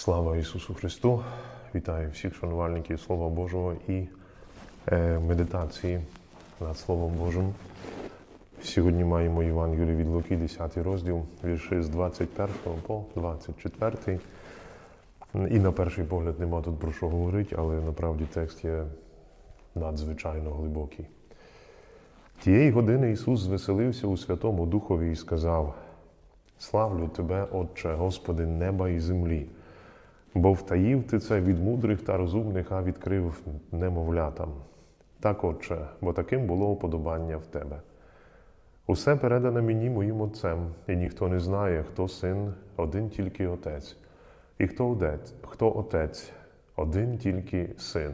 Слава Ісусу Христу! Вітаю всіх шанувальників Слова Божого і е, медитації над Словом Божим. Сьогодні маємо Євангелію від Луки, 10 розділ, вірші з 21 по 24. І на перший погляд нема тут про що говорити, але насправді текст є надзвичайно глибокий. Тієї години Ісус звеселився у Святому Духові і сказав: Славлю Тебе, Отче, Господи, неба і землі, бо втаїв ти це від мудрих та розумних, а відкрив немовлятам. Так, Отче, бо таким було уподобання в Тебе. Усе передане мені моїм Отцем, і ніхто не знає, хто син, один тільки Отець, і хто отець, хто Отець, один тільки син,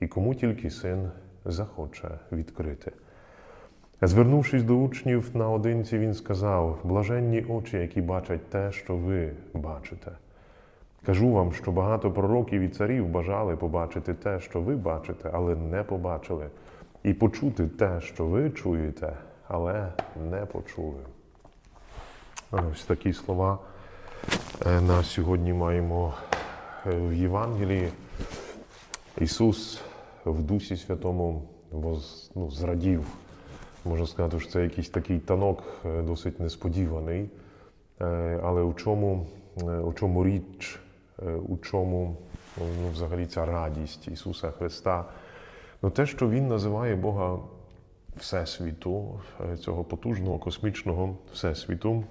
і кому тільки син захоче відкрити. Звернувшись до учнів наодинці, він сказав: блаженні очі, які бачать те, що ви бачите. Кажу вам, що багато пророків і царів бажали побачити те, що ви бачите, але не побачили, і почути те, що ви чуєте, але не почули. Ось такі слова е, на сьогодні маємо е, в Євангелії. Ісус в Дусі Святому воз, ну, зрадів. Можна сказати, що це якийсь такий танок е, досить несподіваний. Але у чому, у чому річ, у чому ну, взагалі ця радість Ісуса Христа? Ну, те, що Він називає Бога Всесвіту, е, цього потужного космічного Всесвіту,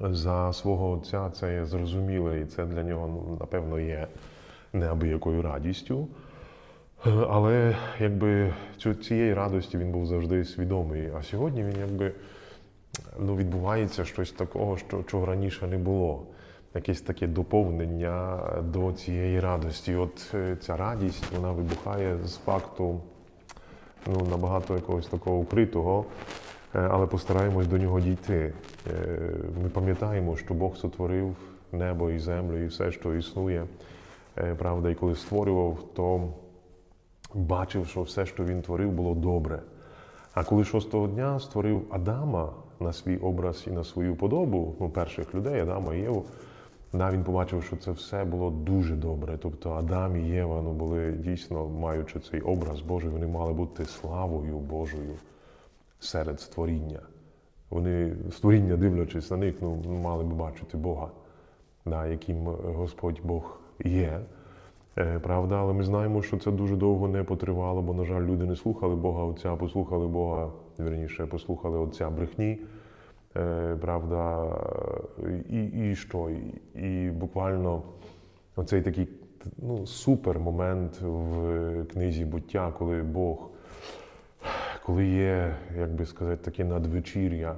за свого Отця це є зрозуміле, і це для нього, ну, напевно, є неабиякою радістю. Але якби цієї радості він був завжди свідомий. А сьогодні він якби ну, відбувається щось такого, що, чого раніше не було. Якесь таке доповнення до цієї радості. От е, ця радість вона вибухає з факту ну, набагато якогось такого укритого, е, але постараємось до нього дійти. Е, Ми пам'ятаємо, що Бог сотворив небо і землю і все, що існує. Правда, і коли створював, то бачив, що все, що він творив, було добре. А коли шостого дня створив Адама на свій образ і на свою подобу, ну, перших людей, Адама і Єву, да, він побачив, що це все було дуже добре. Тобто Адам і Єва ну, були дійсно, маючи цей образ Божий, вони мали бути славою Божою серед створіння. Вони, створіння, дивлячись на них, ну, мали би бачити Бога, да, яким Господь Бог є. Е, Правда, але ми знаємо, що це дуже довго не потривало, бо, на жаль, люди не слухали Бога Отця, послухали Бога, вірніше, послухали Отця брехні. Е, Правда, і, і що? І, і буквально оцей такий ну, супер момент в книзі буття, коли Бог, коли є, як би сказати, таке надвечір'я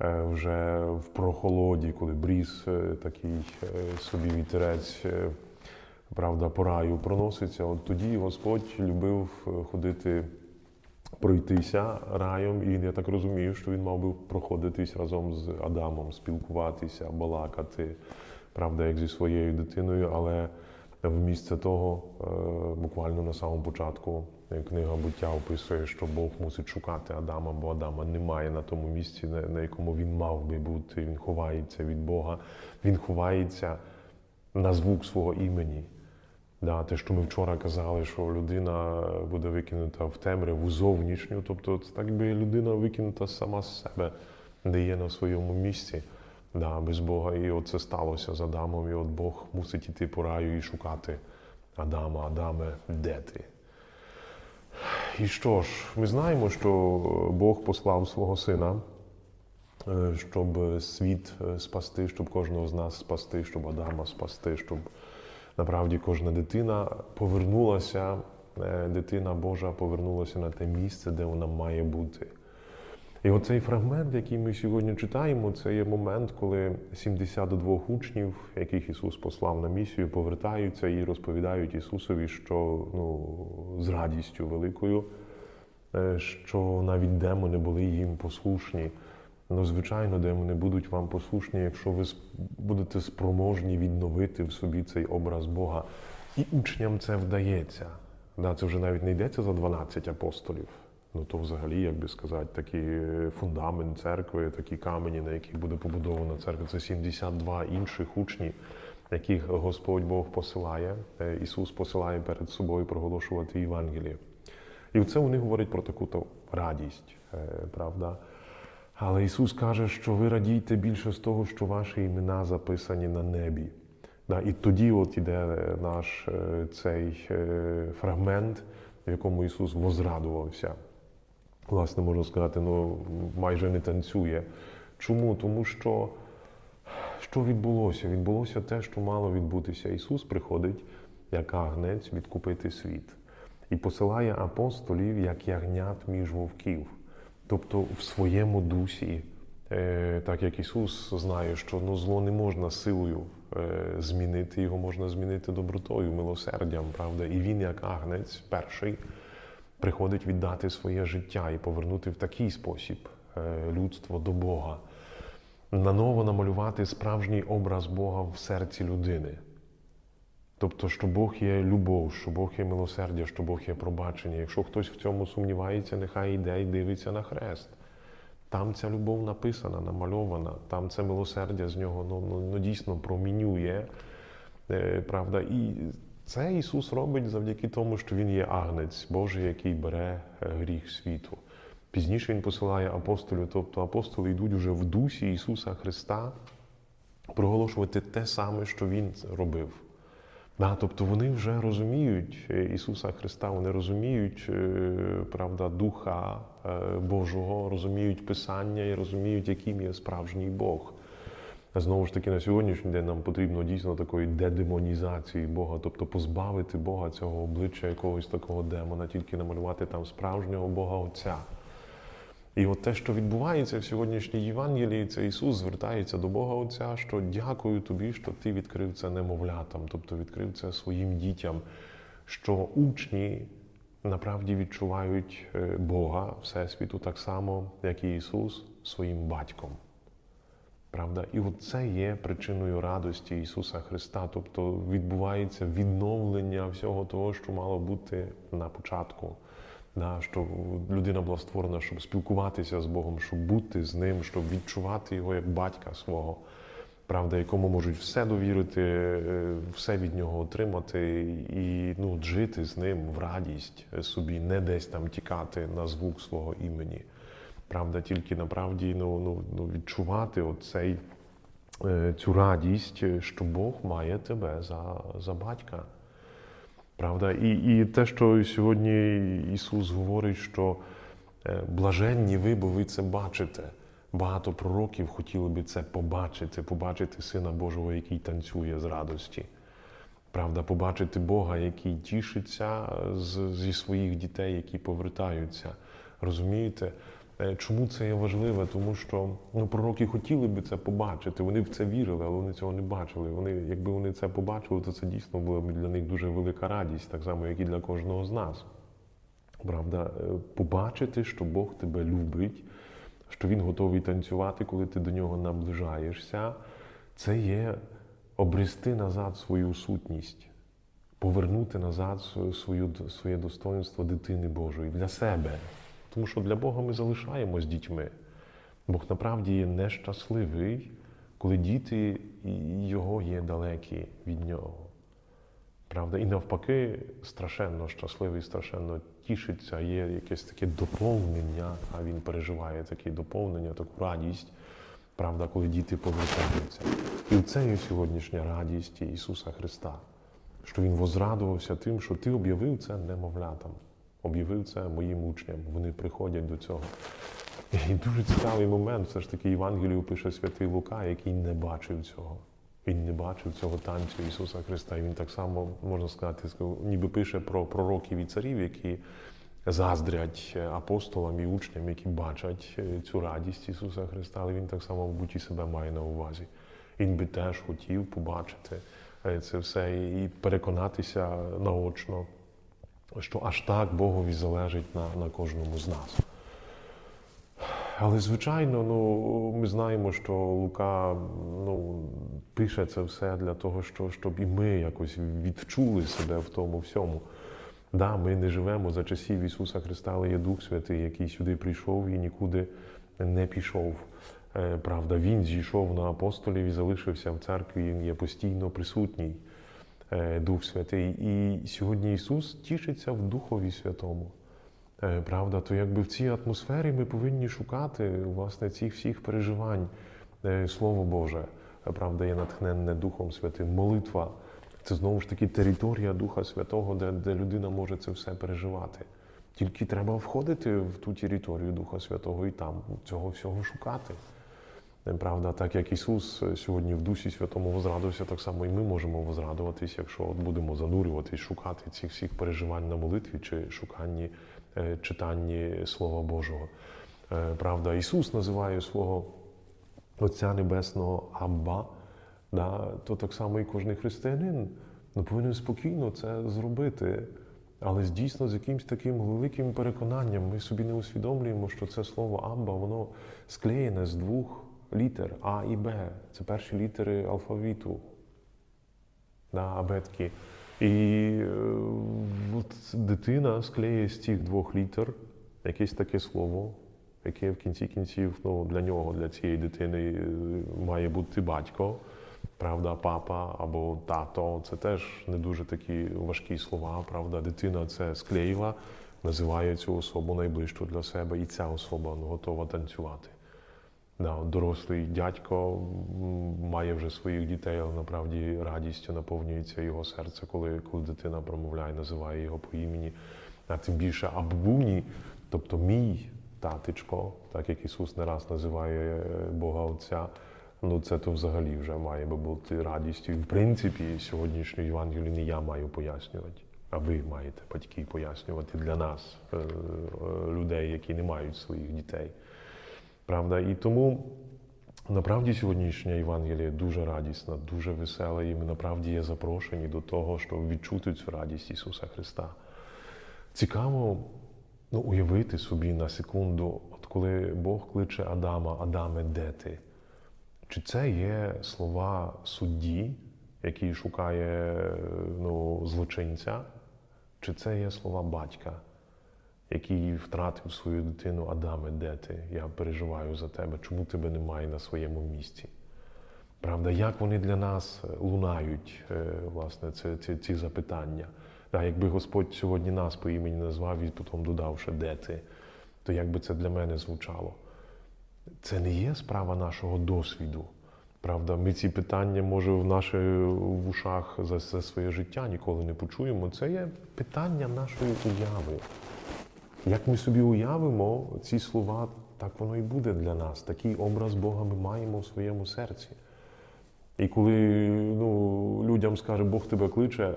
е, вже в прохолоді, коли бріз е, такий е, собі вітерець. е, правда, по раю проноситься. От тоді Господь любив е, ходити, пройтися раєм, і я так розумію, що він мав би проходитись разом з Адамом, спілкуватися, балакати, правда, як зі своєю дитиною, але вмісто того, е, буквально на самому початку е, книга буття описує, що Бог мусить шукати Адама, бо Адама немає на тому місці, на якому він мав би бути. Він ховається від Бога, він ховається на звук свого імені. Да, те, що ми вчора казали, що людина буде викинута в темряву зовнішню, тобто це так би людина викинута сама з себе, де є на своєму місці, да, без Бога. І от це сталося з Адамом, і от Бог мусить іти по раю і шукати Адама, Адаме, де ти? І що ж, ми знаємо, що Бог послав свого сина, е, щоб світ е, спасти, щоб кожного з нас спасти, щоб Адама спасти, щоб Направді кожна дитина повернулася, е, дитина Божа повернулася на те місце, де вона має бути. І оцей фрагмент, який ми сьогодні читаємо, це є момент, коли 72 учнів, яких Ісус послав на місію, повертаються і розповідають Ісусові, що ну, з радістю великою, е, що навіть демони були їм послушні. Ну, звичайно, демони будуть вам послушні, якщо ви будете спроможні відновити в собі цей образ Бога. І учням це вдається. Да, це вже навіть не йдеться за 12 апостолів. Ну то взагалі, як би сказати, такий е, фундамент церкви, такі камені, на яких буде побудована церква. Це 72 інших учні, яких Господь Бог посилає, е, Ісус посилає перед собою проголошувати Євангеліє. І це вони говорять про таку то радість, е, правда? Але Ісус каже, що ви радійте більше з того, що ваші імена записані на небі. І тоді от іде наш е, цей е, фрагмент, в якому Ісус возрадувався. Власне, можна сказати, ну майже не танцює. Чому? Тому що що відбулося? Відбулося те, що мало відбутися. Ісус приходить як агнець відкупити світ і посилає апостолів як ягнят між вовків. Тобто в своєму дусі, е, так як Ісус знає, що ну, зло не можна силою е, змінити, його можна змінити добротою, милосердям, правда? І він, як агнець, перший, приходить віддати своє життя і повернути в такий спосіб е, людство до Бога, наново намалювати справжній образ Бога в серці людини. Тобто, що Бог є любов, що Бог є милосердя, що Бог є пробачення. Якщо хтось в цьому сумнівається, нехай йде і дивиться на хрест. Там ця любов написана, намальована, там це милосердя з нього ну, ну, ну, дійсно промінює. Е, правда? І це Ісус робить завдяки тому, що Він є агнець Божий, який бере е, гріх світу. Пізніше Він посилає апостолів, тобто апостоли йдуть уже в дусі Ісуса Христа проголошувати те саме, що Він робив. Да, тобто вони вже розуміють Ісуса Христа, вони розуміють е, правда, Духа е, Божого, розуміють Писання і розуміють, яким є справжній Бог. Знову ж таки, на сьогоднішній день нам потрібно дійсно такої дедемонізації Бога, тобто позбавити Бога цього обличчя якогось такого демона, тільки намалювати там справжнього Бога Отця. І от те, що відбувається в сьогоднішній Євангелії, це Ісус звертається до Бога Отця, що дякую тобі, що ти відкрив це немовлятам, тобто відкрив це своїм дітям, що учні направді відчувають е, Бога Всесвіту так само, як і Ісус своїм батьком. Правда? І от це є причиною радості Ісуса Христа, тобто відбувається відновлення всього того, що мало бути на початку. Да, що людина була створена, щоб спілкуватися з Богом, щоб бути з ним, щоб відчувати його як батька свого, правда, якому можуть все довірити, е, все від нього отримати і ну, жити з ним в радість собі, не десь там тікати на звук свого імені. Правда, тільки направді ну, ну, ну, відчувати оцей, е, цю радість, що Бог має тебе за, за батька. Правда? І, і те, що сьогодні Ісус говорить, що е, блаженні ви, бо ви це бачите. Багато пророків хотіли би це побачити, побачити Сина Божого, який танцює з радості. Правда, побачити Бога, який тішиться з, зі своїх дітей, які повертаються. Розумієте? Е, Чому це є важливе? Тому що ну, пророки хотіли би це побачити, вони в це вірили, але вони цього не бачили. Вони, якби вони це побачили, то це дійсно була б для них дуже велика радість, так само, як і для кожного з нас. Правда, Е, побачити, що Бог тебе любить, що Він готовий танцювати, коли ти до нього наближаєшся, це є обрести назад свою сутність, повернути назад своє достоинство дитини Божої для себе. Тому що для Бога ми залишаємось дітьми. Бог направді нещасливий, коли діти його є далекі від нього. Правда? І навпаки, страшенно щасливий, страшенно тішиться, є якесь таке доповнення, а він переживає таке доповнення, таку радість, правда, коли діти повертаються. І це є сьогоднішня радість Ісуса Христа, що Він возрадувався тим, що ти об'явив це немовлятам об'явив це моїм учням. Вони приходять до цього. І дуже цікавий момент, все ж таки Євангелію пише святий Лука, який не бачив цього. Він не бачив цього танцю Ісуса Христа. І він так само, можна сказати, ніби пише про пророків і царів, які заздрять апостолам і учням, які бачать цю радість Ісуса Христа, але він так само, мабуть, і себе має на увазі. Він би теж хотів побачити це все і переконатися наочно що аж так Богові залежить на, на кожному з нас. Але, звичайно, ну, ми знаємо, що Лука ну, пише це все для того, що, щоб і ми якось відчули себе в тому всьому. Да, Ми не живемо за часів Ісуса Христа, але є Дух Святий, який сюди прийшов і нікуди не пішов. Е, Правда, він зійшов на апостолів і залишився в церкві, він є постійно присутній, Дух Святий. І сьогодні Ісус тішиться в Духові Святому. Е, Правда, то якби в цій атмосфері ми повинні шукати власне цих всіх переживань. Е, Слово Боже, е, правда, є натхненне Духом Святим. Молитва це знову ж таки територія Духа Святого, де, де людина може це все переживати. Тільки треба входити в ту територію Духа Святого і там цього всього шукати. Правда, так як Ісус е, сьогодні в Дусі Святому возрадувався, так само і ми можемо возрадуватись, якщо от будемо занурюватись, шукати цих всіх переживань на молитві чи шуканні, е, читанні Слова Божого. Е, Правда, Ісус називає свого Отця Небесного Абба, да, то так само і кожен християнин ну, повинен спокійно це зробити. Але дійсно з якимось таким великим переконанням ми собі не усвідомлюємо, що це слово Абба, воно склеєне з двох літер А і Б. Це перші літери алфавіту. Да, абетки. І е, от дитина склеює з цих двох літер якесь таке слово, яке в кінці кінців ну, для нього, для цієї дитини е, має бути батько, правда, папа або тато. Це теж не дуже такі важкі слова. Правда, дитина це склеїла, називає цю особу найближчу для себе, і ця особа ну, готова танцювати. Да, дорослий дядько має вже своїх дітей, але направді радістю наповнюється його серце, коли, коли дитина промовляє, називає його по імені. А тим більше Аббуні, тобто мій татечко, так як Ісус не раз називає е, Бога Отця, ну це то взагалі вже має би бути радістю. І в принципі, сьогоднішню Євангелію не я маю пояснювати, а ви маєте батьки пояснювати для нас, е, е, людей, які не мають своїх дітей. Правда? І тому направді сьогоднішня Євангелія дуже радісна, дуже весела, і ми направді є запрошені до того, щоб відчути цю радість Ісуса Христа. Цікаво ну, уявити собі на секунду, от коли Бог кличе Адама, Адаме, де ти? Чи це є слова судді, який шукає ну, злочинця, чи це є слова батька? Який втратив свою дитину Адаме, де ти? Я переживаю за тебе. Чому тебе немає на своєму місці? Правда, як вони для нас лунають, е, власне, це, ці, ці запитання? Да, якби Господь сьогодні нас по імені назвав і потім додав, що де ти, то як би це для мене звучало? Це не є справа нашого досвіду. Правда, ми ці питання, може, в наших в ушах за, за своє життя ніколи не почуємо. Це є питання нашої уяви. Як ми собі уявимо ці слова, так воно і буде для нас. Такий образ Бога ми маємо в своєму серці. І коли ну, людям скаже, Бог тебе кличе,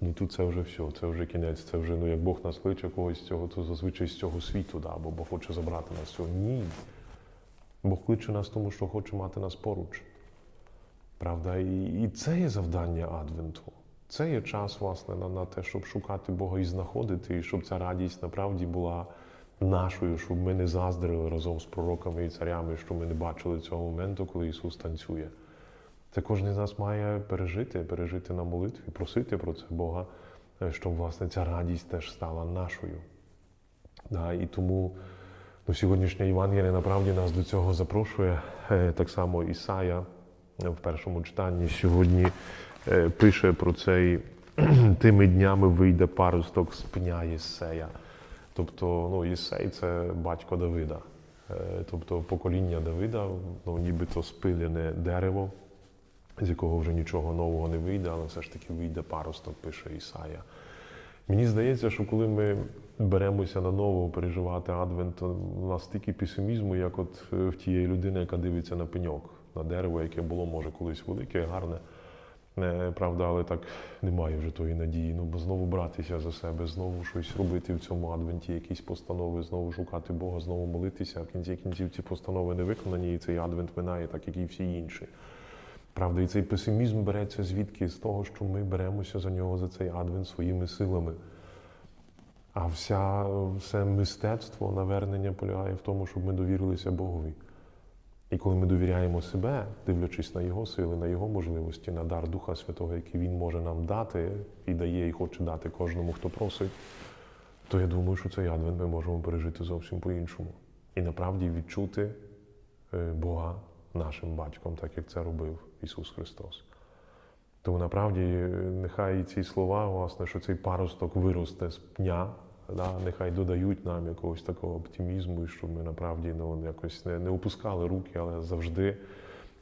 ну тут це вже все, це вже кінець, це вже ну, як Бог нас кличе когось з цього, то зазвичай з цього світу, да, бо Бог хоче забрати нас з цього. Ні. Бог кличе нас тому, що хоче мати нас поруч. Правда? І, і це є завдання Адвенту. Це є час, власне, на, на те, щоб шукати Бога і знаходити, і щоб ця радість направді була нашою, щоб ми не заздрили разом з пророками і царями, що ми не бачили цього моменту, коли Ісус танцює. Це кожен з нас має пережити, пережити на молитві, просити про це Бога, е, щоб власне ця радість теж стала нашою. Да, і тому ну, сьогоднішня Євангелія направді нас до цього запрошує. Е, Так само Ісая в першому читанні сьогодні е, пише про цей тими днями вийде паросток з пня Єсея. Тобто, ну, Єсей це батько Давида. Е, Тобто покоління Давида, ну, нібито спилене дерево, з якого вже нічого нового не вийде, але все ж таки вийде паросток, пише Ісая. Мені здається, що коли ми беремося на ново переживати Адвент, то у нас стільки песимізму, як от е, в тієї людини, яка дивиться на пеньок, на дерево, яке було, може, колись велике, гарне. Е, Правда, але так немає вже тої надії. Ну, бо знову братися за себе, знову щось робити в цьому адвенті, якісь постанови, знову шукати Бога, знову молитися. В кінці кінців ці постанови не виконані, і цей адвент минає, так як і всі інші. Правда, і цей песимізм береться звідки? З того, що ми беремося за нього за цей адвент своїми силами. А вся, все мистецтво навернення полягає в тому, щоб ми довірилися Богові. І коли ми довіряємо себе, дивлячись на Його сили, на Його можливості, на дар Духа Святого, який Він може нам дати і дає, і хоче дати кожному, хто просить, то я думаю, що цей адвент ми можемо пережити зовсім по-іншому. І направді відчути е, Бога нашим батьком, так як це робив Ісус Христос. Тому насправді е, нехай ці слова, власне, що цей паросток виросте з пня, да, нехай додають нам якогось такого оптимізму, і щоб ми насправді ну, якось не, не опускали руки, але завжди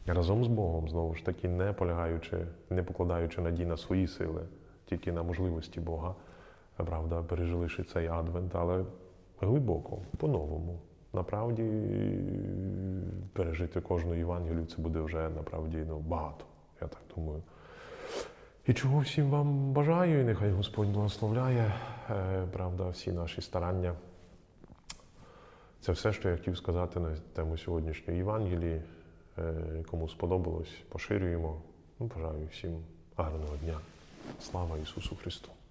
разом з Богом, знову ж таки, не полягаючи, не покладаючи надій на свої сили, тільки на можливості Бога, правда, пережилиши цей адвент, але глибоко, по-новому. Направді пережити кожну Євангелію це буде вже направді ну, багато, я так думаю. І чого всім вам бажаю, і нехай Господь благословляє, е, правда, всі наші старання. Це все, що я хотів сказати на тему сьогоднішньої Євангелії. Е, Кому сподобалось, поширюємо. Ну, бажаю всім гарного дня. Слава Ісусу Христу!